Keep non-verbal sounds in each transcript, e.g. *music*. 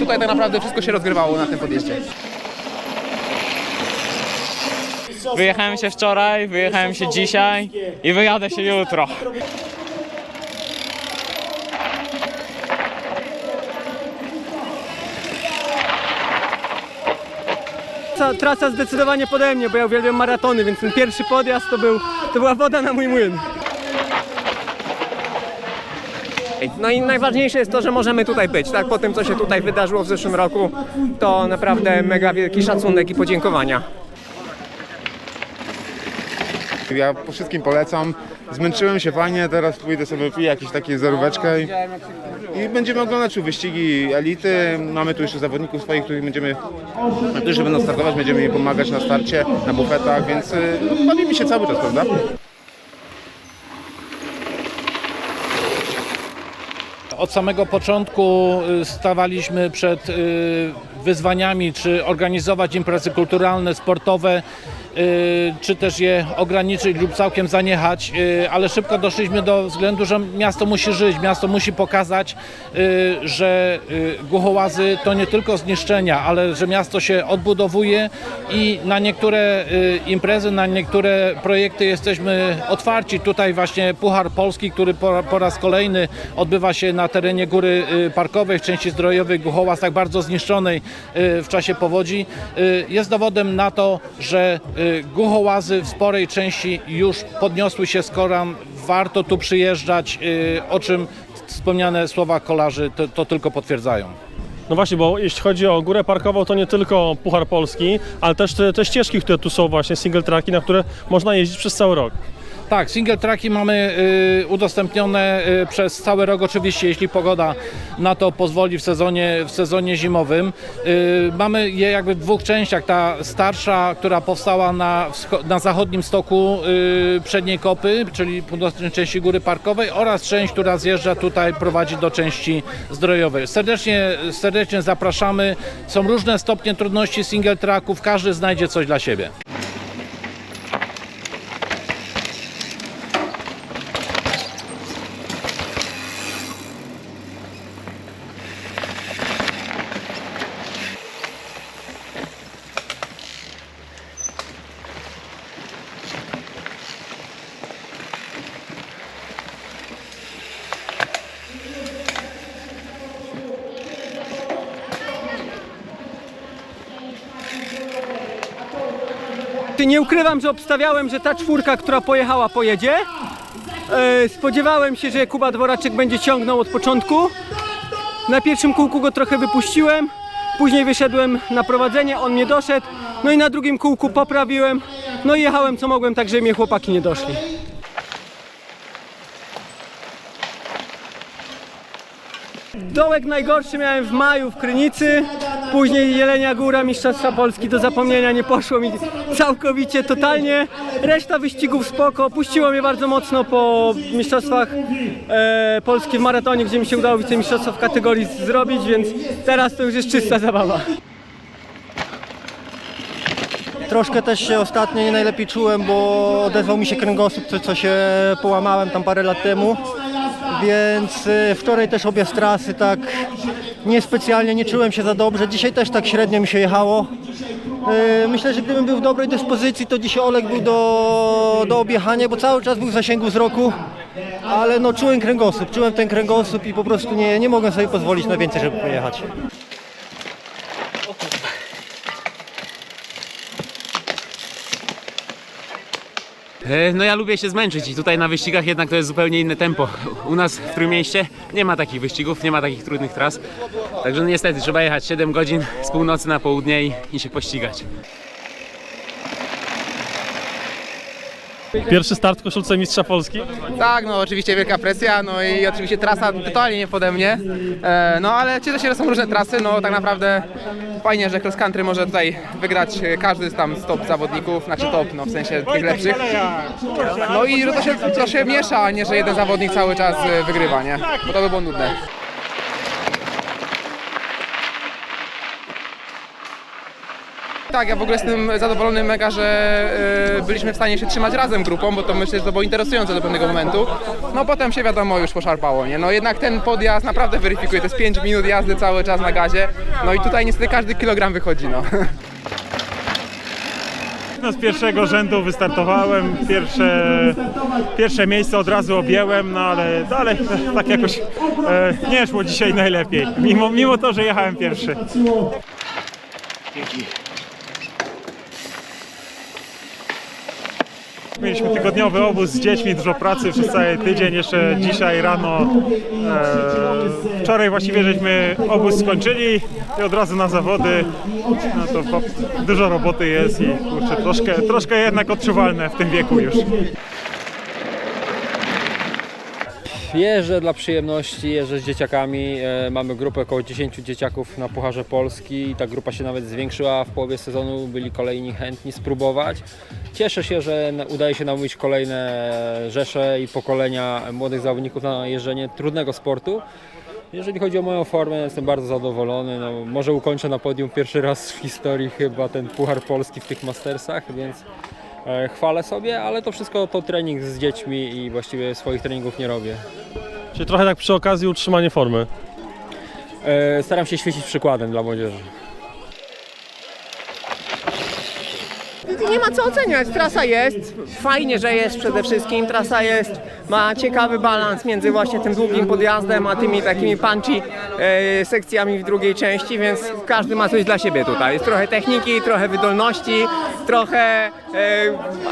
tutaj tak naprawdę wszystko się rozgrywało na tym podjeździe. Wyjechałem się wczoraj, wyjechałem się dzisiaj i wyjadę się jutro. Trasa, trasa zdecydowanie pode mnie, bo ja uwielbiam maratony, więc ten pierwszy podjazd to, był, to była woda na mój młyn. No i najważniejsze jest to, że możemy tutaj być, tak? Po tym, co się tutaj wydarzyło w zeszłym roku, to naprawdę mega wielki szacunek i podziękowania. Ja po wszystkim polecam. Zmęczyłem się fajnie, teraz pójdę sobie wypiję jakieś takie zeróweczkę i, i będziemy oglądać tu wyścigi elity. Mamy tu jeszcze zawodników swoich, których będziemy, którzy będą startować, będziemy im pomagać na starcie, na bufetach, więc y, no, bawimy się cały czas, prawda? Od samego początku y, stawaliśmy przed y, wyzwaniami, czy organizować imprezy kulturalne, sportowe, y, czy też je ograniczyć lub całkiem zaniechać, ale szybko doszliśmy do względu, że miasto musi żyć, miasto musi pokazać, że głuchołazy to nie tylko zniszczenia, ale że miasto się odbudowuje i na niektóre imprezy, na niektóre projekty jesteśmy otwarci. Tutaj właśnie Puchar Polski, który po, po raz kolejny odbywa się na terenie Góry y, Parkowej, w części zdrojowej Głuchołaz, tak bardzo zniszczonej y, w czasie powodzi, y, jest dowodem na to, że Głuchołazy w sporej części już podniosły się z koran. Warto tu przyjeżdżać, o czym wspomniane słowa kolarzy to, to tylko potwierdzają. No właśnie, bo jeśli chodzi o górę parkową, to nie tylko Puchar Polski, ale też te, te ścieżki, które tu są właśnie, single tracki, na które można jeździć przez cały rok. Tak, single tracki mamy y, udostępnione y, przez cały rok, oczywiście, jeśli pogoda na to pozwoli w sezonie, w sezonie zimowym. Y, mamy je jakby w dwóch częściach. Ta starsza, która powstała na, na zachodnim stoku y, przedniej kopy, czyli północnej części Góry Parkowej oraz część, która zjeżdża tutaj, prowadzi do części zdrojowej. Serdecznie, serdecznie zapraszamy. Są różne stopnie trudności single tracków, każdy znajdzie coś dla siebie. Nie ukrywam, że obstawiałem, że ta czwórka, która pojechała, pojedzie. E, Spodziewałem się, że Kuba Dworaczek będzie ciągnął od początku. Na pierwszym kółku go trochę wypuściłem, później wyszedłem na prowadzenie, on mnie doszedł, no i na drugim kółku poprawiłem, no i jechałem co mogłem, tak żeby mnie chłopaki nie doszli. Dołek najgorszy miałem w maju w Krynicy, później Jelenia Góra, Mistrzostwa Polski, do zapomnienia nie poszło mi całkowicie, totalnie. Reszta wyścigów spoko, puściło mnie bardzo mocno po Mistrzostwach e, Polski w maratonie, gdzie mi się udało wicemistrzostwo w kategorii zrobić, więc teraz to już jest czysta zabawa. Troszkę też się ostatnio nie najlepiej czułem, bo odezwał mi się kręgosłup, co, co się połamałem tam parę lat temu. Więc y, wczoraj też obie trasy tak niespecjalnie nie czułem się za dobrze. Dzisiaj też tak średnio mi się jechało. Y, Myślę, że gdybym był w dobrej dyspozycji, to dzisiaj Olek był do, do objechania, bo cały czas był w zasięgu wzroku. Ale no czułem kręgosłup, czułem ten kręgosłup i po prostu nie, nie mogłem sobie pozwolić na więcej, żeby pojechać. No ja lubię się zmęczyć i tutaj na wyścigach jednak to jest zupełnie inne tempo. U nas w Trójmieście nie ma takich wyścigów, nie ma takich trudnych tras. Także niestety trzeba jechać 7 godzin z północy na południe i, i się pościgać. Pierwszy start w koszulce Mistrza Polski. Tak, no oczywiście wielka presja, no i oczywiście trasa totalnie nie pode mnie, e, no ale cieszę się, że są różne trasy, no tak naprawdę fajnie, że cross country może tutaj wygrać każdy z tam z top zawodników, znaczy top, no w sensie tych lepszych. No i że to się, to się miesza, a nie, że jeden zawodnik cały czas wygrywa, nie? Bo to by było nudne. Tak, ja w ogóle jestem zadowolony mega, że y, byliśmy w stanie się trzymać razem grupą, bo to myślę, że to było interesujące do pewnego momentu. No potem się wiadomo już poszarpało, nie? No jednak ten podjazd naprawdę weryfikuje, to jest 5 minut jazdy cały czas na gazie. No i tutaj niestety każdy kilogram wychodzi, no. No z pierwszego rzędu wystartowałem, pierwsze, pierwsze miejsce od razu objęłem, no ale dalej *laughs* tak jakoś e, nie szło dzisiaj najlepiej, mimo, mimo to, że jechałem pierwszy. Mieliśmy tygodniowy obóz z dziećmi, dużo pracy przez cały tydzień, jeszcze dzisiaj rano. E, wczoraj właściwie żeśmy obóz skończyli i od razu na zawody. No to po, dużo roboty jest i kurczę, troszkę, troszkę jednak odczuwalne w tym wieku już. Jeżdżę dla przyjemności, jeżdżę z dzieciakami. E, Mamy grupę około 10 dzieciaków na Pucharze Polski i ta grupa się nawet zwiększyła. W połowie sezonu byli kolejni chętni spróbować. Cieszę się, że udaje się namówić kolejne rzesze i pokolenia młodych zawodników na jeżdżenie trudnego sportu. Jeżeli chodzi o moją formę, jestem bardzo zadowolony. No, może ukończę na podium pierwszy raz w historii chyba ten Puchar Polski w tych Mastersach, więc chwalę sobie, ale to wszystko to trening z dziećmi i właściwie swoich treningów nie robię. Czyli trochę tak przy okazji utrzymanie formy. E, Staram się świecić przykładem dla młodzieży. Nie ma co oceniać, trasa jest, fajnie, że jest przede wszystkim, trasa jest, ma ciekawy balans między właśnie tym długim podjazdem, a tymi takimi punchy e, sekcjami w drugiej części, więc każdy ma coś dla siebie tutaj. Jest trochę techniki, trochę wydolności, trochę e,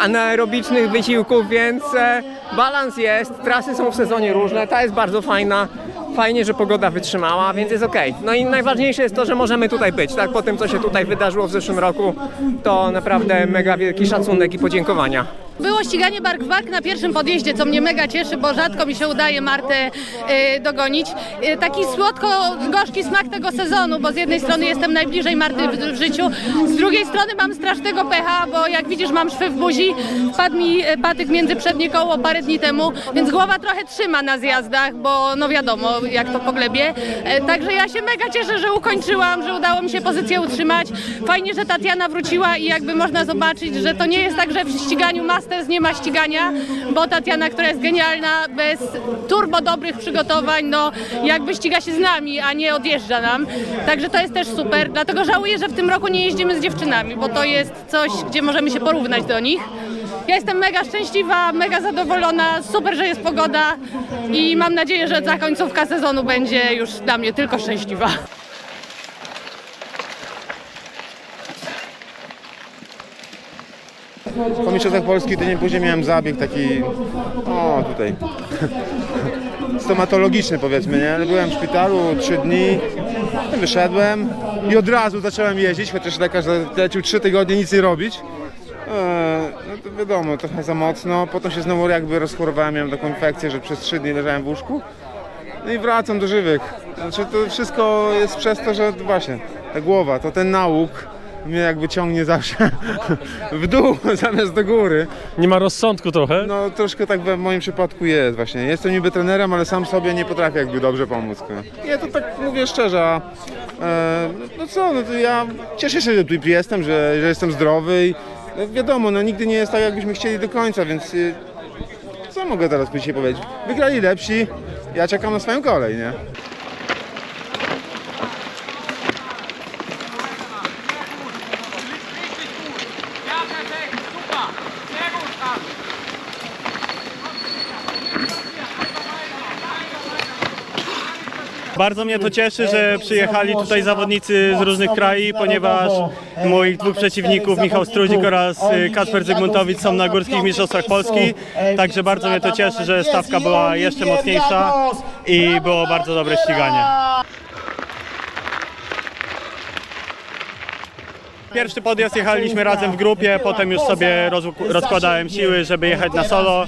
anaerobicznych wysiłków, więc e, balans jest, trasy są w sezonie różne, ta jest bardzo fajna. Fajnie, że pogoda wytrzymała, więc jest ok. No i najważniejsze jest to, że możemy tutaj być. Tak, po tym, co się tutaj wydarzyło w zeszłym roku, to naprawdę mega wielki szacunek i podziękowania. Było ściganie bark w bark na pierwszym podjeździe, co mnie mega cieszy, bo rzadko mi się udaje Martę y, dogonić. Y, taki słodko-gorzki smak tego sezonu, bo z jednej strony jestem najbliżej Marty w, w życiu, z drugiej strony mam strasznego pecha, bo jak widzisz mam szwy w buzi, wpadł mi y, patyk między przednie koło parę dni temu, więc głowa trochę trzyma na zjazdach, bo no wiadomo jak to poglebie. E, Także ja się mega cieszę, że ukończyłam, że udało mi się pozycję utrzymać. Fajnie, że Tatiana wróciła i jakby można zobaczyć, że to nie jest tak, że w ściganiu Masters nie ma ścigania, bo Tatiana, która jest genialna, bez turbo dobrych przygotowań, no jakby ściga się z nami, a nie odjeżdża nam. Także to jest też super, dlatego żałuję, że w tym roku nie jeździmy z dziewczynami, bo to jest coś, gdzie możemy się porównać do nich. Ja jestem mega szczęśliwa, mega zadowolona, super, że jest pogoda i mam nadzieję, że ta końcówka sezonu będzie już dla mnie tylko szczęśliwa. Po mistrzostwach Polski tydzień później miałem zabieg taki, o tutaj, *laughs* stomatologiczny powiedzmy, nie? Byłem w szpitalu trzy dni, wyszedłem i od razu zacząłem jeździć, chociaż lekarz zlecił trzy tygodnie nic nie robić. Eee, No to wiadomo, trochę za mocno, potem się znowu jakby rozchorowałem, miałem taką infekcję, że przez trzy dni leżałem w łóżku. No i wracam do żywych. Znaczy to wszystko jest przez to, że właśnie ta głowa, to ten nauk mnie jakby ciągnie zawsze w dół *laughs* zamiast do góry. Nie ma rozsądku trochę. No troszkę tak w moim przypadku jest właśnie. Jestem niby trenerem, ale sam sobie nie potrafię jakby dobrze pomóc. No. Ja to tak mówię szczerze, a, e, no co, no to ja cieszę się, że tu jestem, że, że jestem zdrowy i no wiadomo, no nigdy nie jest tak jakbyśmy chcieli do końca, więc y, co mogę teraz dzisiaj powiedzieć? Wygrali lepsi, ja czekam na swoją kolej, nie? Bardzo mnie to cieszy, że przyjechali tutaj zawodnicy z różnych krajów, ponieważ moich dwóch przeciwników, Michał Strudzik oraz y, Kacper Zygmuntowicz są na Górskich Mistrzostwach Polski. Także bardzo mnie to cieszy, że stawka była jeszcze mocniejsza i było bardzo dobre ściganie. Pierwszy podjazd jechaliśmy razem w grupie, potem już sobie roz, rozkładałem siły, żeby jechać na solo.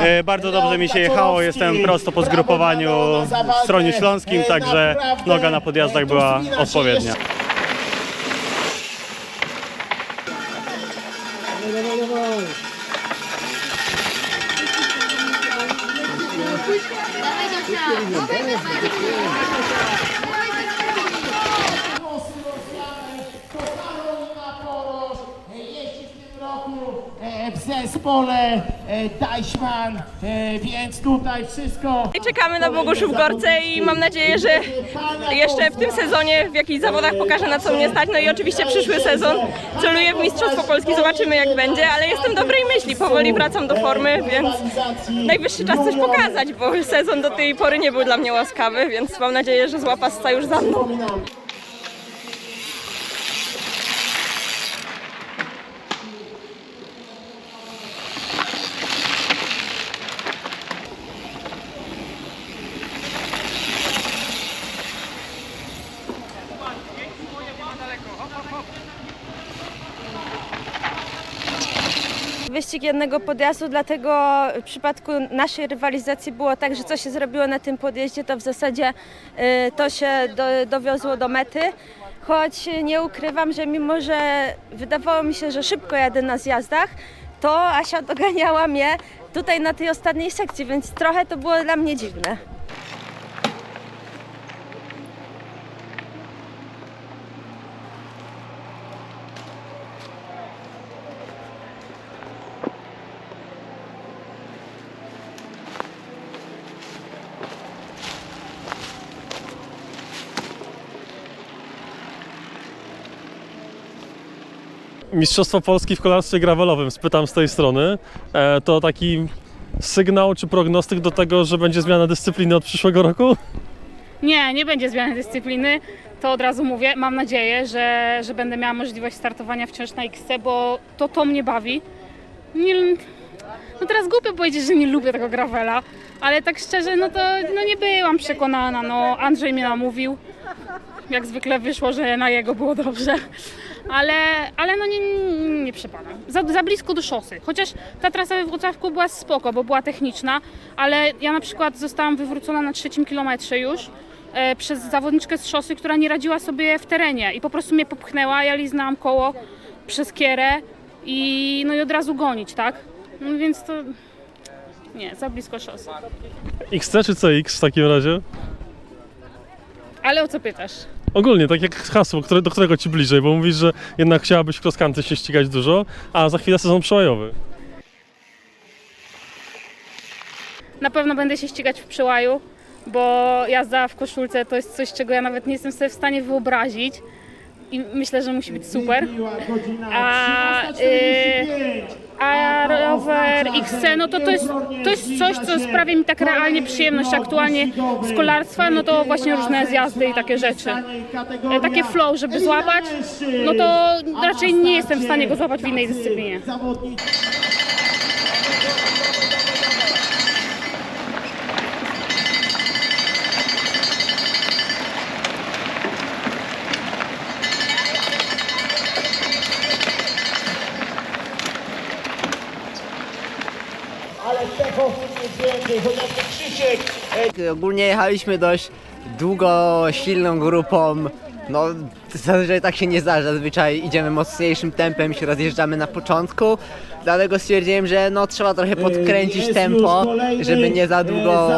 E, Bardzo dobrze mi się jechało, jestem prosto po zgrupowaniu w stronie śląskim, także noga na podjazdach była odpowiednia. e, Deichmann, e, więc tutaj wszystko Czekamy na Boguszów Gorce i mam nadzieję, że jeszcze w tym sezonie w jakichś zawodach pokażę na co mnie stać. No i oczywiście przyszły sezon celuję w Mistrzostwo Polski, zobaczymy jak będzie, ale jestem dobrej myśli, powoli wracam do formy, więc najwyższy czas coś pokazać, bo sezon do tej pory nie był dla mnie łaskawy, więc mam nadzieję, że złapa sta już za mną. wyścig jednego podjazdu, dlatego w przypadku naszej rywalizacji było tak, że co się zrobiło na tym podjeździe, to w zasadzie y, to się do, dowiozło do mety. Choć nie ukrywam, że mimo, że wydawało mi się, że szybko jadę na zjazdach, to Asia *laughs* doganiała mnie tutaj na tej ostatniej sekcji, więc trochę to było dla mnie dziwne. Mistrzostwo Polski w kolarstwie gravelowym, spytam z tej strony. E, to taki sygnał czy prognostyk do tego, że będzie zmiana dyscypliny od przyszłego roku? Nie, nie będzie zmiany dyscypliny. To od razu mówię. Mam nadzieję, że, że będę miała możliwość startowania wciąż na XC, bo to to mnie bawi. Nie, no teraz głupio powiedzieć, że nie lubię tego gravela, ale tak szczerze, no to no nie byłam przekonana. No Andrzej mnie namówił. Jak zwykle wyszło, że na jego było dobrze. Ale, ale no nie, nie, nie przepadam. Za, za blisko do szosy. Chociaż ta trasa we Wrocławku była spoko, bo była techniczna, ale ja na przykład zostałam wywrócona na trzecim kilometrze już e, przez zawodniczkę z szosy, która nie radziła sobie w terenie i po prostu mnie popchnęła, ja liznęłam koło przez kierę i no i od razu gonić, tak? No więc to nie, za blisko szosy. XC czy CX w takim razie? Ale o co pytasz? Ogólnie, tak jak hasło, które, do którego ci bliżej, bo mówisz, że jednak chciałabyś w cross się ścigać dużo, a za chwilę sezon przełajowy. Na pewno będę się ścigać w przełaju, bo jazda w koszulce to jest coś, czego ja nawet nie jestem sobie w stanie wyobrazić. I myślę, że musi być super. A, y, a rower XC, no to to jest, to jest coś, co sprawia mi tak realnie przyjemność aktualnie z kolarstwa, no to właśnie różne zjazdy i takie rzeczy. E, Takie flow, żeby złapać, no to raczej nie jestem w stanie go złapać w innej dyscyplinie. Krzysiek Ogólnie jechaliśmy dość długo, silną grupą. No, zazwyczaj tak się nie zdarza. Zazwyczaj idziemy mocniejszym tempem i się rozjeżdżamy na początku. Dlatego stwierdziłem, że no trzeba trochę podkręcić tempo, żeby nie za długo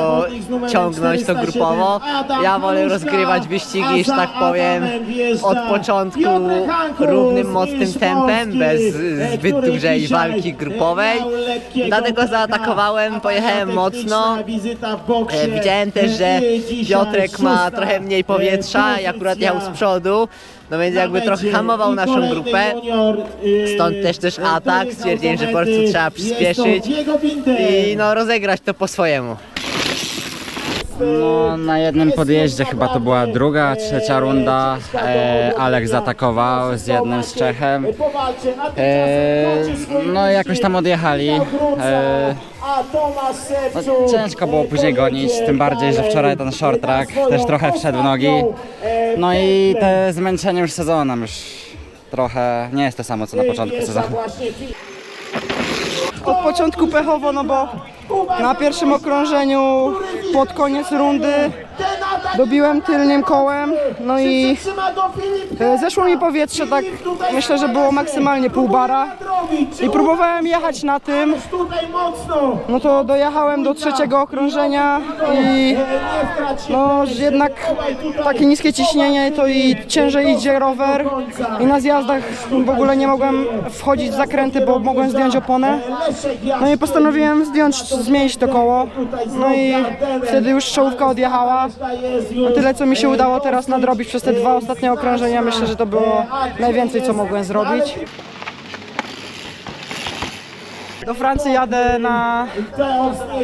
ciągnąć to grupowo. Ja wolę rozgrywać wyścigi, że tak powiem, od początku równym, mocnym tempem, bez zbyt dużej walki grupowej. Dlatego zaatakowałem, pojechałem mocno. E, Widziałem też, że Piotrek ma trochę mniej powietrza i akurat jechał z przodu, no więc jakby trochę hamował naszą grupę. Stąd też też atak, stwierdziłem, że po prostu trzeba przyspieszyć. i no rozegrać to po swojemu. No, na jednym podjeździe chyba to była druga, trzecia runda. E, Alek zaatakował z jednym z Czechem. E, no jakoś tam odjechali. E, no, ciężko było później gonić, tym bardziej, że wczoraj ten short track też trochę wszedł w nogi. No i te zmęczenie już sezonem już trochę nie jest to samo co na początku sezonu. Od początku pechowo, no bo na pierwszym okrążeniu pod koniec rundy dobiłem tylnym kołem, no i e, zeszło mi powietrze, tak myślę, że było maksymalnie pół bara. i próbowałem jechać na tym, no to dojechałem do trzeciego okrążenia i no jednak takie niskie ciśnienie to i ciężej idzie rower. i na zjazdach w ogóle nie mogłem wchodzić w zakręty, bo mogłem zdjąć oponę. No i postanowiłem zdjąć, zmienić to koło. No i wtedy już czołówka odjechała. No tyle co mi się udało teraz nadrobić przez te dwa ostatnie okrążenia. Myślę, że to było najwięcej co mogłem zrobić. Do Francji jadę na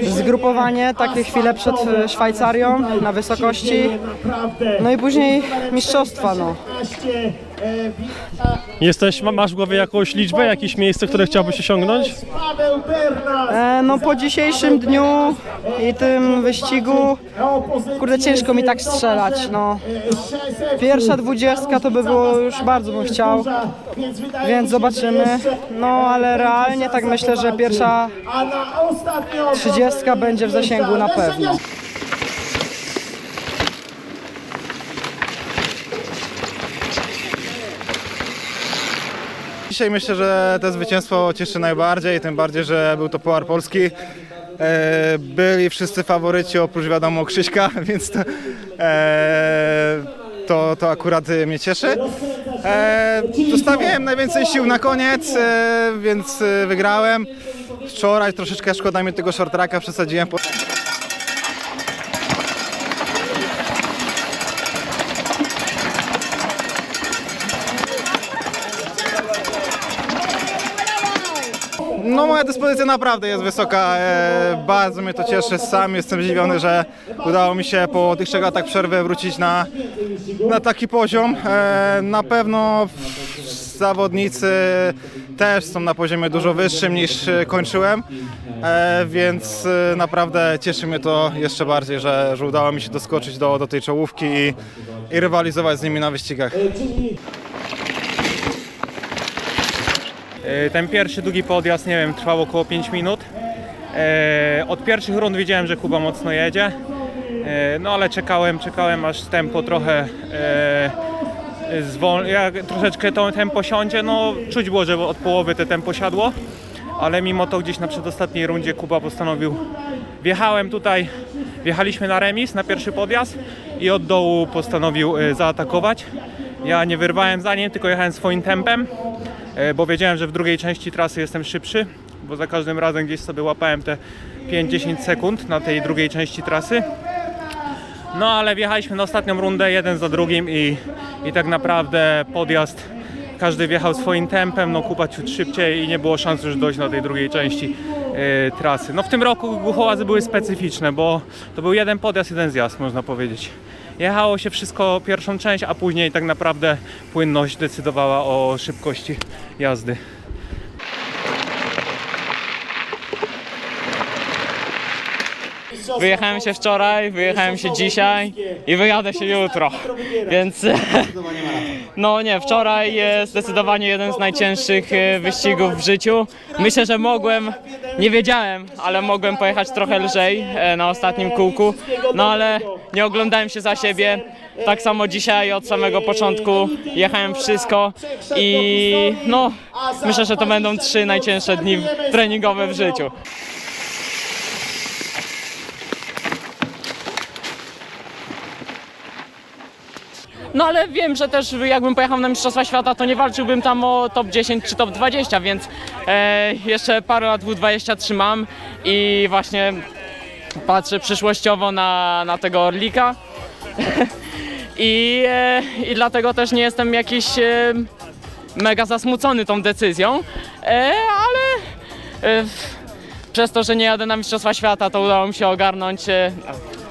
zgrupowanie, takie chwile przed Szwajcarią, na wysokości. No i później mistrzostwa, no. Jesteś, ma- masz w głowie jakąś liczbę, jakieś miejsce, które chciałbyś osiągnąć? E, no po dzisiejszym dniu i tym wyścigu, kurde ciężko mi tak strzelać, no. Pierwsza dwudziestka to by było już bardzo bym chciał, więc zobaczymy. No ale realnie tak myślę, że pierwsza trzydziestka będzie w zasięgu na pewno. Dzisiaj myślę, że to zwycięstwo cieszy najbardziej, tym bardziej, że był to Puchar Polski. E, Byli wszyscy faworyci oprócz wiadomo Krzyśka, *laughs* więc to, e, to, to akurat mnie cieszy. E, Zostawiłem najwięcej sił na koniec, więc wygrałem. Wczoraj troszeczkę szkoda mi tego short tracka, przesadziłem. Moja dyspozycja naprawdę jest wysoka, e, bardzo mnie to cieszy, sam jestem zdziwiony, że udało mi się po tych trzech latach przerwy wrócić na, na taki poziom. E, na pewno zawodnicy też są na poziomie dużo wyższym niż kończyłem, e, więc e, naprawdę cieszy mnie to jeszcze bardziej, że, że udało mi się doskoczyć do, do tej czołówki i, i rywalizować z nimi na wyścigach. E, Ten pierwszy długi podjazd, nie wiem, trwał około 5 minut. E, Od pierwszych rund widziałem, że Kuba mocno jedzie. E, No ale czekałem, czekałem aż tempo trochę e, zwol... jak troszeczkę to tempo siądzie, no czuć było, że od połowy te tempo siadło. Ale mimo to gdzieś na przedostatniej rundzie Kuba postanowił. Wjechałem tutaj, wjechaliśmy na remis, na pierwszy podjazd i od dołu postanowił e, zaatakować. Ja nie wyrwałem za nim, tylko jechałem swoim tempem, e, bo wiedziałem, że w drugiej części trasy jestem szybszy, bo za każdym razem gdzieś sobie łapałem te 5-10 sekund na tej drugiej części trasy. No ale wjechaliśmy na ostatnią rundę jeden za drugim i, i tak naprawdę podjazd każdy wjechał swoim tempem, no Kuba ciut szybciej i nie było szans już dojść na tej drugiej części e, trasy. No w tym roku Głuchołazy były specyficzne, bo to był jeden podjazd, jeden zjazd można powiedzieć. Jechało się wszystko pierwszą część, a później tak naprawdę płynność decydowała o szybkości jazdy. Wyjechałem się wczoraj, wyjechałem się dzisiaj i wyjadę się jutro. Więc *laughs* no nie, wczoraj jest zdecydowanie jeden z najcięższych e, wyścigów w życiu. Myślę, że mogłem, nie wiedziałem, ale mogłem pojechać trochę lżej e, na ostatnim kółku. No ale nie oglądałem się za siebie. Tak samo dzisiaj od samego początku jechałem wszystko i no myślę, że to będą trzy najcięższe dni treningowe w życiu. No ale wiem, że też jakbym pojechał na Mistrzostwa Świata, to nie walczyłbym tam o top 10 czy top 20, więc e, jeszcze parę lat W23 mam i właśnie patrzę przyszłościowo na, na tego Orlika. *laughs* I, e, I dlatego też nie jestem jakiś e, mega zasmucony tą decyzją, e, ale e, przez to, że nie jadę na Mistrzostwa Świata, to udało mi się ogarnąć, e,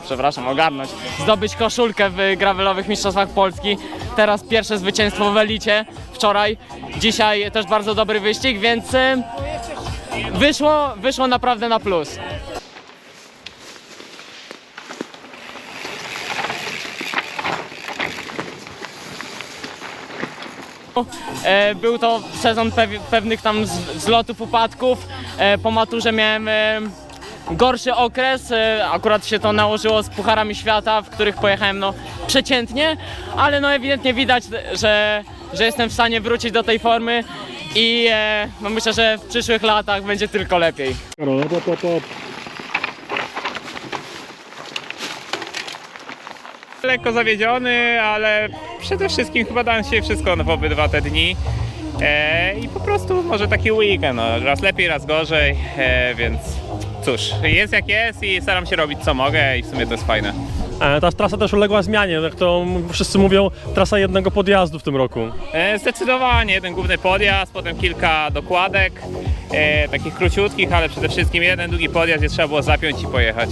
przepraszam, ogarnąć, zdobyć koszulkę w gravelowych Mistrzostwach Polski. Teraz pierwsze zwycięstwo w Elicie, wczoraj, dzisiaj też bardzo dobry wyścig, więc e, wyszło, wyszło naprawdę na plus. E, Był to sezon pew- pewnych tam z- wzlotów, upadków. E, Po maturze miałem gorszy okres. e, Akurat się to nałożyło z Pucharami Świata, w których pojechałem no przeciętnie, ale no ewidentnie widać, że, że jestem w stanie wrócić do tej formy i e, no myślę, że w przyszłych latach będzie tylko lepiej. Lekko zawiedziony, ale przede wszystkim chyba dałem się wszystko w obydwa te dni. E, I po prostu może taki weekend, no, raz lepiej, raz gorzej, e, więc cóż, jest jak jest i staram się robić co mogę i w sumie to jest fajne. E, ta trasa też uległa zmianie, jak to m- wszyscy mówią, trasa jednego podjazdu w tym roku. E, zdecydowanie jeden główny podjazd, potem kilka dokładek, e, takich króciutkich, ale przede wszystkim jeden długi podjazd, gdzie trzeba było zapiąć i pojechać.